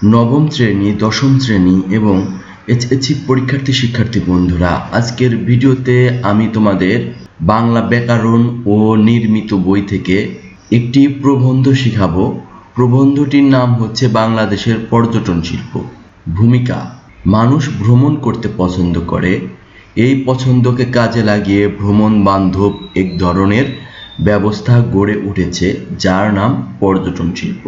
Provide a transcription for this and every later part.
নবম শ্রেণি, দশম শ্রেণি এবং এইচএসসি পরীক্ষার্থী শিক্ষার্থী বন্ধুরা, আজকের ভিডিওতে আমি তোমাদের বাংলা ব্যাকরণ ও নির্মিত বই থেকে একটি প্রবন্ধ শিখাবো। প্রবন্ধটির নাম হচ্ছে বাংলাদেশের পর্যটন শিল্প। ভূমিকা, মানুষ ভ্রমণ করতে পছন্দ করে। এই পছন্দকে কাজে লাগিয়ে ভ্রমণ বান্ধব এক ধরনের ব্যবস্থা গড়ে উঠেছে, যার নাম পর্যটন শিল্প।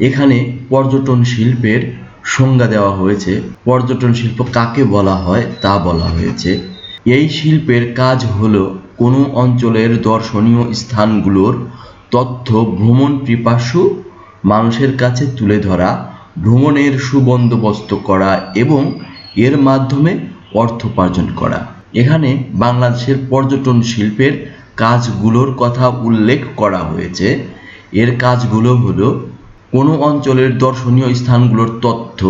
এখানে পর্যটন শিল্পের সংজ্ঞা দেওয়া হয়েছে। পর্যটন শিল্প কাকে বলা হয় তা বলা হয়েছে। এই শিল্পের কাজ হল কোনো অঞ্চলের দর্শনীয় স্থানগুলোর তথ্য ভ্রমণ পিপাসু মানুষের কাছে তুলে ধরা, ভ্রমণের সুবন্দোবস্ত করা এবং এর মাধ্যমে অর্থ উপার্জন করা। এখানে বাংলাদেশের পর্যটন শিল্পের কাজগুলোর কথা উল্লেখ করা হয়েছে। এর কাজগুলো হলো কোনো অঞ্চলের দর্শনীয় স্থানগুলোর তথ্য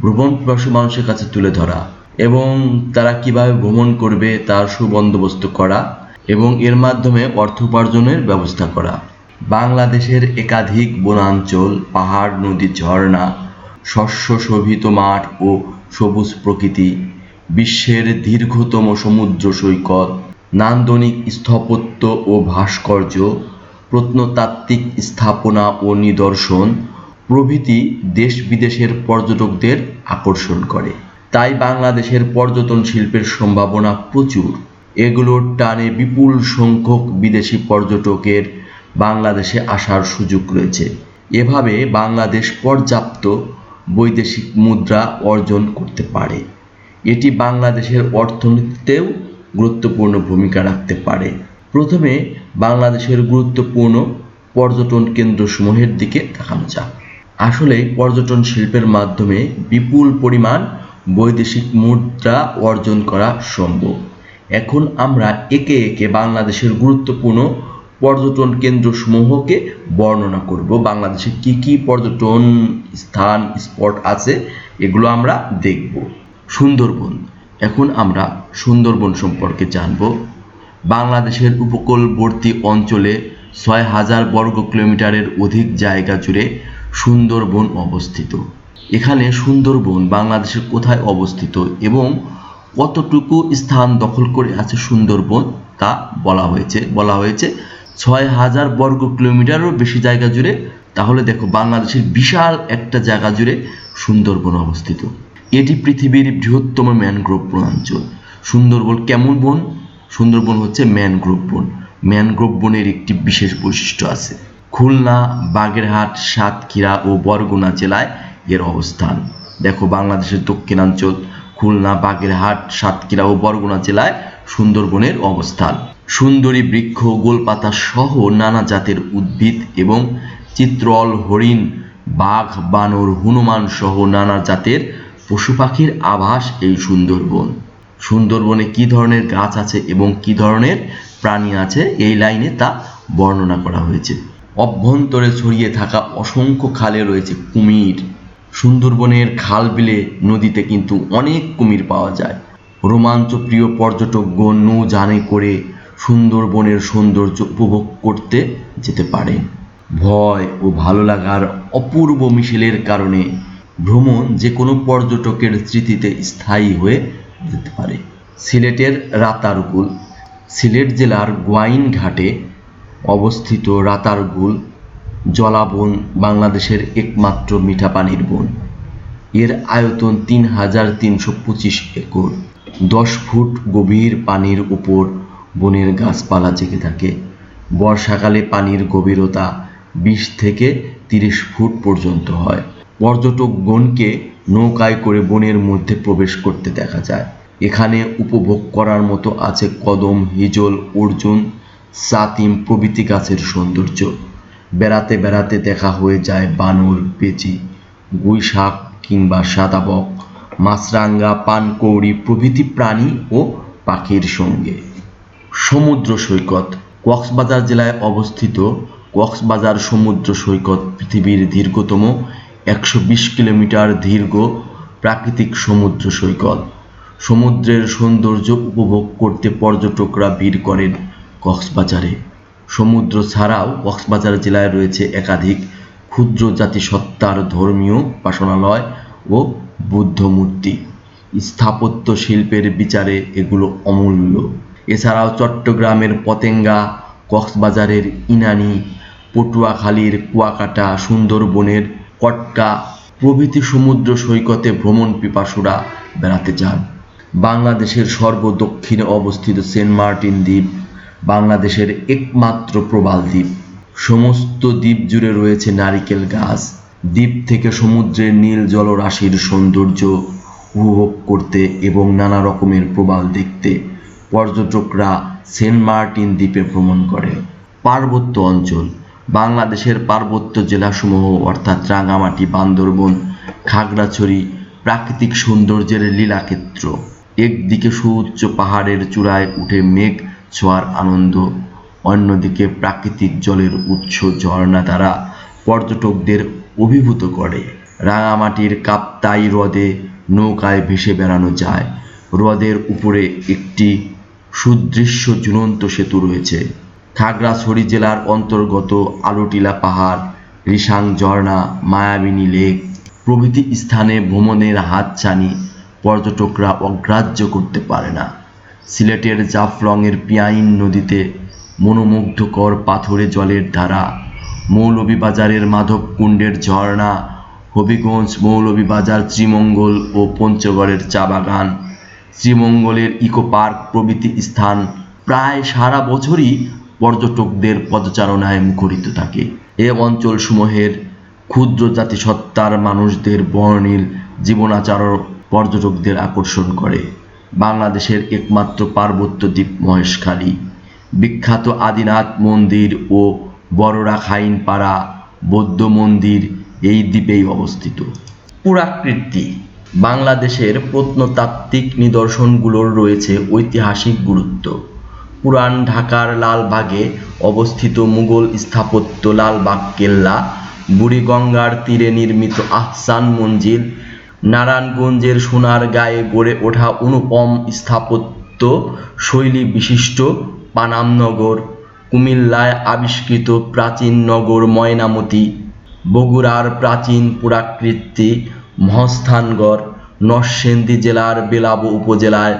ভ্রমণ পিপাসু মানুষের কাছে তুলে ধরা এবং তারা কীভাবে ভ্রমণ করবে তার সুবন্দোবস্ত করা এবং এর মাধ্যমে অর্থ উপার্জনের ব্যবস্থা করা। বাংলাদেশের একাধিক বনাঞ্চল, পাহাড়, নদী, ঝর্ণা, শস্য শোভিত মাঠ ও সবুজ প্রকৃতি, বিশ্বের দীর্ঘতম সমুদ্র সৈকত, নান্দনিক স্থাপত্য ও ভাস্কর্য, প্রত্নতাত্ত্বিক স্থাপনা ও নিদর্শন প্রভৃতি দেশ বিদেশের পর্যটকদের আকর্ষণ করে। তাই বাংলাদেশের পর্যটন শিল্পের সম্ভাবনা প্রচুর। এগুলোর টানে বিপুল সংখ্যক বিদেশি পর্যটকের বাংলাদেশে আসার সুযোগ রয়েছে। এভাবে বাংলাদেশ পর্যাপ্ত বৈদেশিক মুদ্রা অর্জন করতে পারে। এটি বাংলাদেশের অর্থনীতিতেও গুরুত্বপূর্ণ ভূমিকা রাখতে পারে। প্রথমে বাংলাদেশের গুরুত্বপূর্ণ পর্যটন কেন্দ্রসমূহের দিকে তাকানো যাক। আসলে পর্যটন শিল্পের মাধ্যমে বিপুল পরিমাণ বৈদেশিক মুদ্রা অর্জন করা সম্ভব। এখন আমরা একে একে বাংলাদেশের গুরুত্বপূর্ণ পর্যটন কেন্দ্রসমূহকে বর্ণনা করব। বাংলাদেশে কি কি পর্যটন স্থান, স্পট আছে, এগুলো আমরা দেখব। সুন্দরবন। এখন আমরা সুন্দরবন সম্পর্কে জানব। বাংলাদেশের উপকূলবর্তী অঞ্চলে ছয় হাজার বর্গ কিলোমিটারের অধিক জায়গা জুড়ে সুন্দরবন অবস্থিত। এখানে সুন্দরবন বাংলাদেশের কোথায় অবস্থিত এবং কতটুকু স্থান দখল করে আছে সুন্দরবন তা বলা হয়েছে। বলা হয়েছে ছয় হাজার বর্গ কিলোমিটারও বেশি জায়গা জুড়ে। তাহলে দেখো বাংলাদেশের বিশাল একটা জায়গা জুড়ে সুন্দরবন অবস্থিত। এটি পৃথিবীর বৃহত্তম ম্যানগ্রোভ বনাঞ্চল। সুন্দরবন কেমন বন? সুন্দরবন হচ্ছে ম্যানগ্রোভ বন। ম্যানগ্রোভ বনের একটি বিশেষ বৈশিষ্ট্য আছে। খুলনা, বাগেরহাট, সাতক্ষীরা ও বরগুনা জেলায় এর অবস্থান। দেখো বাংলাদেশের দক্ষিণাঞ্চল, খুলনা, বাগেরহাট, সাতক্ষীরা ও বরগুনা জেলায় সুন্দরবনের অবস্থান। সুন্দরী বৃক্ষ, গোলপাতা সহ নানা জাতের উদ্ভিদ এবং চিত্রল, হরিণ, বাঘ, বানর, হনুমান সহ নানা জাতের পশু পাখির আভাস এই সুন্দরবন। সুন্দরবনে কি ধরনের গাছ আছে এবং কি ধরনের প্রাণী আছে এই লাইনে তা বর্ণনা করা হয়েছে। অভ্যন্তরে ছড়িয়ে থাকা অসংখ্য খালে রয়েছে কুমির। সুন্দরবনের খাল বিলে নদীতে কিন্তু অনেক কুমির পাওয়া যায়। রোমাঞ্চপ্রিয় পর্যটকগণ নৌযানে করে সুন্দরবনের সৌন্দর্য উপভোগ করতে যেতে পারেন ভয় ও ভালো লাগার অপূর্ব মিশেলের কারণে ভ্রমণ যে কোনো পর্যটকের স্মৃতিতে স্থায়ী হয়ে যেতে পারে। সিলেটের রাতারগুল সিলেট জেলার গোয়াইন ঘাটে অবস্থিত রাতারগুল জলাবন বাংলাদেশের একমাত্র মিঠা পানির বন। এর আয়তন তিন হাজার তিনশো পঁচিশ একর। দশ ফুট গভীর পানির উপর বনের গাছপালা জেগে থাকে। বর্ষাকালে পানির গভীরতা বিশ থেকে তিরিশ ফুট পর্যন্ত হয়। পর্যটকগণকে নৌকায় করে বনের মধ্যে প্রবেশ করতে দেখা যায়। এখানে উপভোগ করার মতো আছে কদম, হিজল, অর্জুন সাতিম প্রভৃতি গাছের সৌন্দর্য। বেড়াতে বেড়াতে দেখা হয়ে যায় বানর, পেঁচি গুই শাক কিংবা সাদাবক মাছরাঙ্গা পানকৌড়ি প্রভৃতি প্রাণী ও পাখির সঙ্গে। সমুদ্র সৈকত, কক্সবাজার জেলায় অবস্থিত কক্সবাজার সমুদ্র সৈকত পৃথিবীর দীর্ঘতম একশো বিশ কিলোমিটার দীর্ঘ প্রাকৃতিক সমুদ্র সৈকত। সমুদ্রের সৌন্দর্য উপভোগ করতে পর্যটকরা ভিড় করেন কক্সবাজারে। সমুদ্র ছাড়াও কক্সবাজার জেলায় রয়েছে একাধিক ক্ষুদ্র জাতিসত্তার ধর্মীয় উপাসনালয় ও বুদ্ধ মূর্তি। স্থাপত্য শিল্পের বিচারে এগুলো অমূল্য। এছাড়াও চট্টগ্রামের পতেঙ্গা, কক্সবাজারের ইনানি, পটুয়াখালীর কুয়াকাটা, সুন্দরবনের কটকা প্রভৃতি সমুদ্র সৈকতে ভ্রমণ পিপাসুরা বেড়াতে যান। বাংলাদেশের সর্বদক্ষিণে অবস্থিত সেন্ট মার্টিন দ্বীপ বাংলাদেশের একমাত্র প্রবাল দ্বীপ। সমস্ত দ্বীপ জুড়ে রয়েছে নারিকেল গাছ। দ্বীপ থেকে সমুদ্রের নীল জলরাশির সৌন্দর্য উপভোগ করতে এবং নানা রকমের প্রবাল দেখতে পর্যটকরা সেন্ট মার্টিন দ্বীপে ভ্রমণ করে। পার্বত্য অঞ্চল, বাংলাদেশের পার্বত্য জেলাসমূহ অর্থাৎ রাঙামাটি, বান্দরবন, খাগড়াছড়ি প্রাকৃতিক সৌন্দর্যের লীলাক্ষেত্র। একদিকে সুউচ্চ পাহাড়ের চূড়ায় উঠে মেঘ ছোঁয়ার আনন্দ। অন্যদিকে প্রাকৃতিক জলের উৎস ঝর্ণা দ্বারা পর্যটকদের অভিভূত করে। রাঙামাটির কাপ্তাই হ্রদে নৌকায় ভেসে বেড়ানো যায়। হ্রদের উপরে একটি সুদৃশ্য ঝুলন্ত সেতু রয়েছে। খাগড়াছড়ি জেলার অন্তর্গত আলুটিলা পাহাড়, রিসাং ঝর্ণা, মায়াবিনী লেক প্রভৃতি স্থানে ভ্রমণের হাতছানি পর্যটকরা অগ্রাহ্য করতে পারে না। সিলেটের জাফলংয়ের পিয়াইন নদীতে মনোমুগ্ধকর পাথুরে জলের ধারা, মৌলভীবাজারের মাধবকুণ্ডের ঝর্ণা, হবিগঞ্জ মৌলভীবাজার, শ্রীমঙ্গল ও পঞ্চগড়ের চা বাগান। শ্রীমঙ্গলের ইকো পার্ক প্রভৃতি স্থান প্রায় সারা বছরই পর্যটকদের পদচারণায় মুখরিত থাকে। এ অঞ্চলসমূহের ক্ষুদ্র জাতিসত্তার মানুষদের বর্ণিল জীবনাচারও পর্যটকদের আকর্ষণ করে। বাংলাদেশের একমাত্র পার্বত্য দ্বীপ মহেশখালী বিখ্যাত আদিনাথ মন্দির ও বড়রা খাইনপাড়া বৌদ্ধ মন্দির এই দ্বীপেই অবস্থিত। পুরাকৃতি, বাংলাদেশের প্রত্নতাত্ত্বিক নিদর্শনগুলোর রয়েছে ঐতিহাসিক গুরুত্ব। পুরান ঢাকার লালবাগে অবস্থিত মুঘল স্থাপত্য লালবাগ কেল্লা, বুড়িগঙ্গার তীরে নির্মিত আহসান মঞ্জিল নারায়ণগঞ্জের সোনার গায়ে গড়ে ওঠা অনুপম স্থাপত্য শৈলী বিশিষ্ট পানামনগর কুমিল্লায় আবিষ্কৃত প্রাচীন নগর ময়নামতি, বগুড়ার প্রাচীন পুরাকৃতি মহস্থানগড়, নরসিংদী জেলার বেলাব উপজেলায়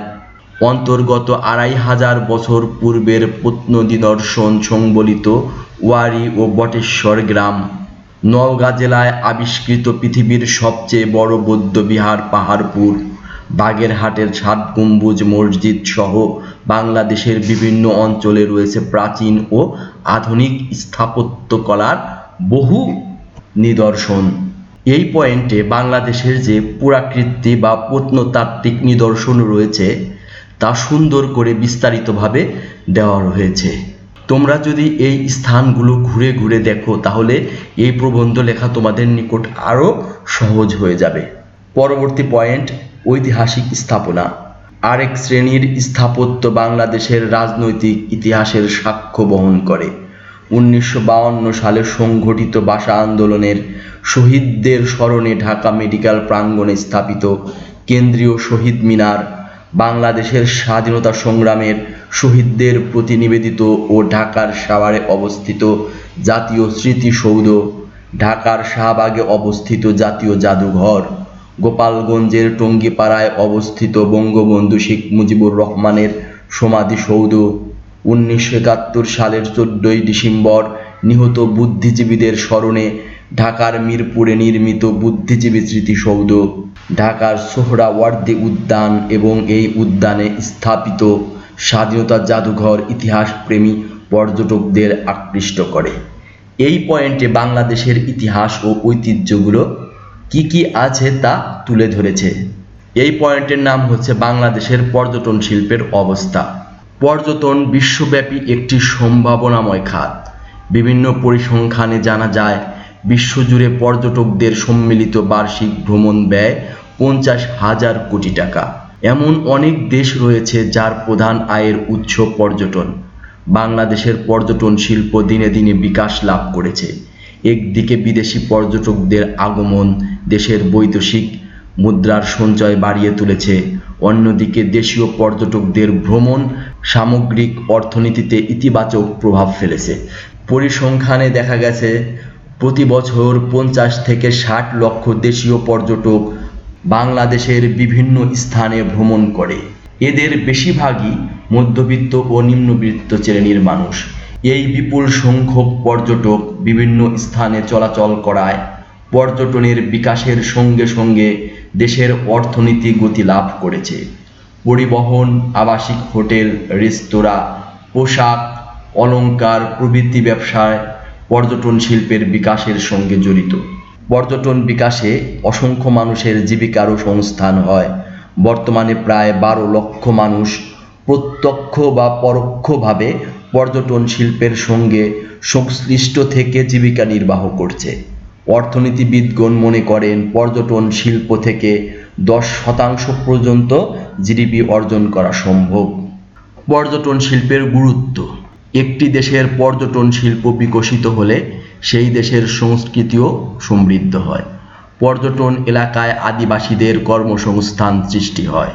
অন্তর্গত আড়াই হাজার বছর পূর্বের প্রত্ননিদর্শন সংবলিত ওয়ারি ও বটেশ্বর গ্রাম। নওগাঁ জেলায় আবিষ্কৃত পৃথিবীর সবচেয়ে বড় বৌদ্ধ বিহার পাহাড়পুর। বাগেরহাটের ষাট গম্বুজ মসজিদ সহ বাংলাদেশের বিভিন্ন অঞ্চলে রয়েছে প্রাচীন ও আধুনিক স্থাপত্যকলার বহু নিদর্শন। এই পয়েন্টে বাংলাদেশের যে পুরাকৃতি বা প্রত্নতাত্ত্বিক নিদর্শন রয়েছে, তা সুন্দর করে বিস্তারিতভাবে দেওয়া হয়েছে তোমরা যদি এই স্থানগুলো ঘুরে ঘুরে দেখো, তাহলে এই প্রবন্ধ লেখা তোমাদের নিকট আরও সহজ হয়ে যাবে। পরবর্তী পয়েন্ট, ঐতিহাসিক স্থাপনা। আরেক শ্রেণির স্থাপত্য বাংলাদেশের রাজনৈতিক ইতিহাসের সাক্ষ্য বহন করে। উনিশশো সালে সংঘটিত ভাষা আন্দোলনের শহীদদের স্মরণে ঢাকা মেডিকেল প্রাঙ্গণে স্থাপিত কেন্দ্রীয় শহীদ মিনার বাংলাদেশের স্বাধীনতা সংগ্রামের শহীদদের প্রতি নিবেদিত ও ঢাকার সাভারে অবস্থিত জাতীয় স্মৃতিসৌধ, ঢাকার শাহবাগে অবস্থিত জাতীয় জাদুঘর, গোপালগঞ্জের টঙ্গিপাড়ায় অবস্থিত বঙ্গবন্ধু শেখ মুজিবুর রহমানের সমাধিসৌধ, উনিশশো একাত্তর সালের চোদ্দই ডিসেম্বর নিহত বুদ্ধিজীবীদের স্মরণে ঢাকার মিরপুরে নির্মিত বুদ্ধিজীবী স্মৃতিসৌধ, ঢাকার সোহরাওয়ার্দী উদ্যান এবং এই উদ্যানে স্থাপিত স্বাধীনতা জাদুঘর ইতিহাসপ্রেমী পর্যটকদের আকৃষ্ট করে। এই পয়েন্টে বাংলাদেশের ইতিহাস ও ঐতিহ্যগুলো কি কি আছে তা তুলে ধরেছে। এই পয়েন্টের নাম হচ্ছে বাংলাদেশের পর্যটন শিল্পের অবস্থা। পর্যটন বিশ্বব্যাপী একটি সম্ভাবনাময় খাত। বিভিন্ন পরিসংখ্যানে জানা যায় বিশ্বজুড়ে পর্যটকদের সম্মিলিত বার্ষিক ভ্রমণ ব্যয় পঞ্চাশ হাজার কোটি টাকা। এমন অনেক দেশ রয়েছে যার প্রধান আয়ের উৎস পর্যটন। বাংলাদেশের পর্যটন শিল্প দিনে দিনে বিকাশ লাভ করেছে। একদিকে বিদেশি পর্যটকদের আগমন দেশের বৈদেশিক মুদ্রার সঞ্চয় বাড়িয়ে তুলেছে। অন্যদিকে দেশীয় পর্যটকদের ভ্রমণ সামগ্রিক অর্থনীতিতে ইতিবাচক প্রভাব ফেলেছে। পরিসংখ্যানে দেখা গেছে প্রতি বছর পঞ্চাশ থেকে ষাট লক্ষ দেশীয় পর্যটক বাংলাদেশের বিভিন্ন স্থানে ভ্রমণ করে। এদের বেশিরভাগই মধ্যবিত্ত ও নিম্নবিত্ত শ্রেণির মানুষ। এই বিপুল সংখ্যক পর্যটক বিভিন্ন স্থানে চলাচল করায় পর্যটনের বিকাশের সঙ্গে সঙ্গে দেশের অর্থনীতি গতি লাভ করেছে। পরিবহন, আবাসিক হোটেল, রেস্তোরাঁ, পোশাক, অলংকার, প্রভৃতি ব্যবসায় পর্যটন শিল্পের বিকাশের সঙ্গে জড়িত। পর্যটন বিকাশে অসংখ্য মানুষের জীবিকারও সংস্থান হয়। বর্তমানে প্রায় বারো লক্ষ মানুষ প্রত্যক্ষ বা পরোক্ষভাবে পর্যটন শিল্পের সঙ্গে সংশ্লিষ্ট থেকে জীবিকা নির্বাহ করছে। অর্থনীতিবিদগণ মনে করেন, পর্যটন শিল্প থেকে দশ শতাংশ পর্যন্ত জিডিপি অর্জন করা সম্ভব। পর্যটন শিল্পের গুরুত্ব একটি দেশের পর্যটন শিল্প বিকশিত হলে সেই দেশের সংস্কৃতিও সমৃদ্ধ হয়। পর্যটন এলাকায় আদিবাসীদের কর্মসংস্থান সৃষ্টি হয়।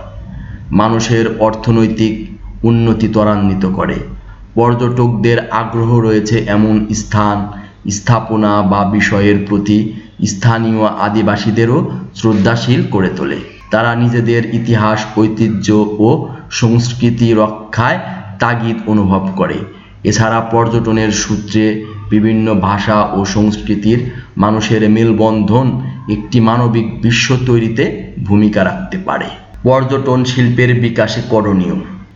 মানুষের অর্থনৈতিক উন্নতি ত্বরান্বিত করে। পর্যটকদের আগ্রহ রয়েছে এমন স্থান, স্থাপনা বা বিষয়ের প্রতি স্থানীয় আদিবাসীদেরও শ্রদ্ধাশীল করে তোলে। তারা নিজেদের ইতিহাস, ঐতিহ্য ও সংস্কৃতি রক্ষায় তাগিদ অনুভব করে। এছাড়া পর্যটনের সূত্রে বিভিন্ন ভাষা ও সংস্কৃতির মানুষের মেলবন্ধন একটি মানবিক বিশ্ব তৈরিতে ভূমিকা রাখতে পারে। পর্যটন শিল্পের বিকাশে করণীয়।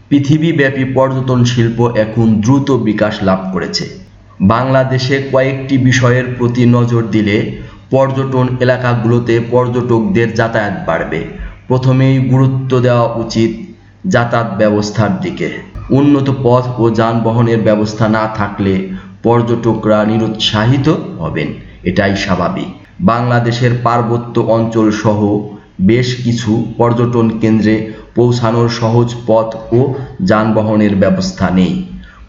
পৃথিবীব্যাপী পর্যটন শিল্প এখন দ্রুত বিকাশ লাভ করেছে। বাংলাদেশে কয়েকটি বিষয়ের প্রতি নজর দিলে পর্যটন এলাকাগুলোতে পর্যটকদের যাতায়াত বাড়বে। প্রথমেই গুরুত্ব দেওয়া উচিত যাতায়াত ব্যবস্থার দিকে। উন্নত পথ ও যানবাহনের ব্যবস্থা না থাকলে পর্যটকরা নিরুৎসাহিত হবেন। এটাই স্বাভাবিক। বাংলাদেশের পার্বত্য অঞ্চল সহ বেশ কিছু পর্যটন কেন্দ্রে পৌঁছানোর সহজ পথ ও যানবাহনের ব্যবস্থা নেই।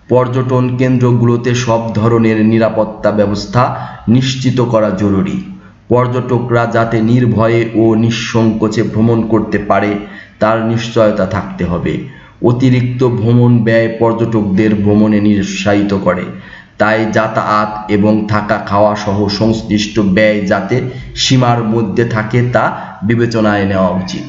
পর্যটন কেন্দ্রগুলোতে সব ধরনের নিরাপত্তা ব্যবস্থা নিশ্চিত করা জরুরি। পর্যটকরা যাতে নির্ভয়ে ও নিঃসংকোচে ভ্রমণ করতে পারে, তার নিশ্চয়তা থাকতে হবে। অতিরিক্ত ভ্রমণ ব্যয় পর্যটকদের ভ্রমণে নিরুৎসাহিত করে। তাই যাতায়াত এবং থাকা খাওয়া সহ সংশ্লিষ্ট ব্যয় যাতে সীমার মধ্যে থাকে তা বিবেচনায় নেওয়া উচিত।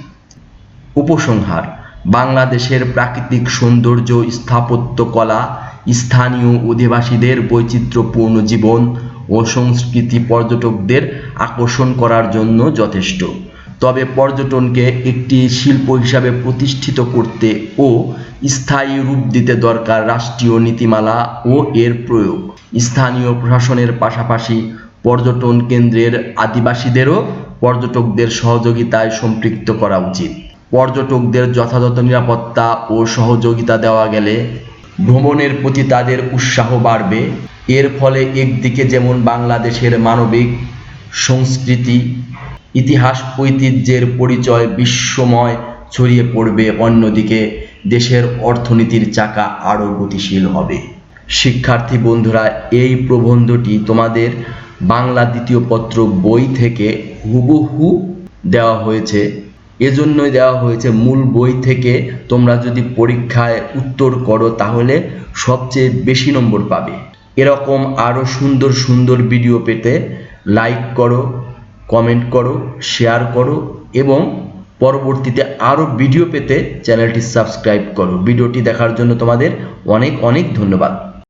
উপসংহার, বাংলাদেশের প্রাকৃতিক সৌন্দর্য স্থাপত্য কলা, স্থানীয় অধিবাসীদের বৈচিত্র্যপূর্ণ জীবন ও সংস্কৃতি পর্যটকদের আকর্ষণ করার জন্য যথেষ্ট। তবে পর্যটনকে একটি শিল্প হিসাবে প্রতিষ্ঠিত করতে ও স্থায়ী রূপ দিতে দরকার রাষ্ট্রীয় নীতিমালা ও এর প্রয়োগ। স্থানীয় প্রশাসনের পাশাপাশি পর্যটন কেন্দ্রের আদিবাসীদেরও পর্যটকদের সহযোগিতায় সম্পৃক্ত করা উচিত। পর্যটকদের যথাযথ নিরাপত্তা ও সহযোগিতা দেওয়া গেলে ভ্রমণের প্রতি তাদের উৎসাহ বাড়বে। এর ফলে একদিকে যেমন বাংলাদেশের মানবিক সংস্কৃতি ইতিহাস ঐতিহ্যের পরিচয় বিশ্বময় ছড়িয়ে পড়বে। অন্যদিকে দেশের অর্থনীতির চাকা আরও গতিশীল হবে। শিক্ষার্থী বন্ধুরা, এই প্রবন্ধটি তোমাদের বাংলা দ্বিতীয় পত্র বই থেকে হুবহু দেওয়া হয়েছে। এজন্যই দেওয়া হয়েছে মূল বই থেকে। তোমরা যদি পরীক্ষায় উত্তর করো, তাহলে সবচেয়ে বেশি নম্বর পাবে। এরকম আরও সুন্দর সুন্দর ভিডিও পেতে লাইক করো। কমেন্ট করো শেয়ার করো এবং পরবর্তীতে আরও ভিডিও পেতে চ্যানেলটি সাবস্ক্রাইব করো। ভিডিওটি দেখার জন্য তোমাদের অনেক অনেক ধন্যবাদ।